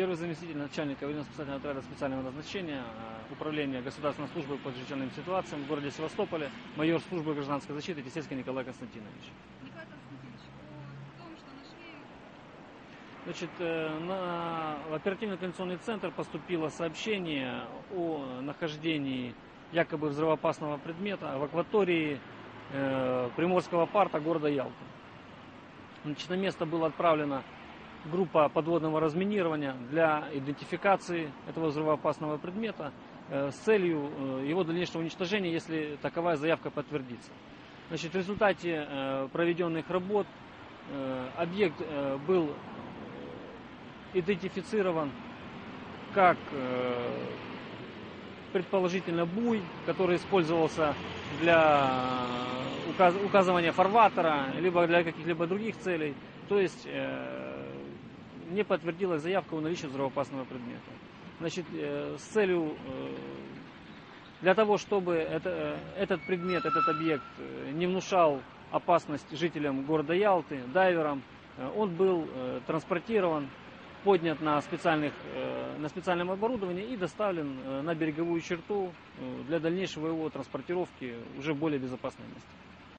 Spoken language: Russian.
Первый заместитель начальника военно-спасательного отряда специального назначения э, Управления государственной службы по чрезвычайным ситуациям в городе Севастополе, майор службы гражданской защиты Тесельский Николай Константинович. Николай Константинович, о том, что нашли Значит, э, на в оперативно-координационный центр поступило сообщение о нахождении якобы взрывоопасного предмета в акватории э, Приморского парка города Ялты. Значит, на место была отправлена группа подводного разминирования для идентификации этого взрывоопасного предмета э, с целью э, его дальнейшего уничтожения, если таковая заявка подтвердится. Значит, в результате э, проведенных работ объект был идентифицирован как предположительно буй, который использовался для указ- указывания фарватера, либо для каких-либо других целей. То есть не подтвердилась заявка о наличии взрывоопасного предмета. Значит, э, с целью э, для того, чтобы это, э, этот предмет, этот объект не внушал опасность жителям города Ялты, дайверам, он был транспортирован поднят на, специальных, на специальном оборудовании и доставлен на береговую черту для дальнейшего его транспортировки уже в более безопасное место.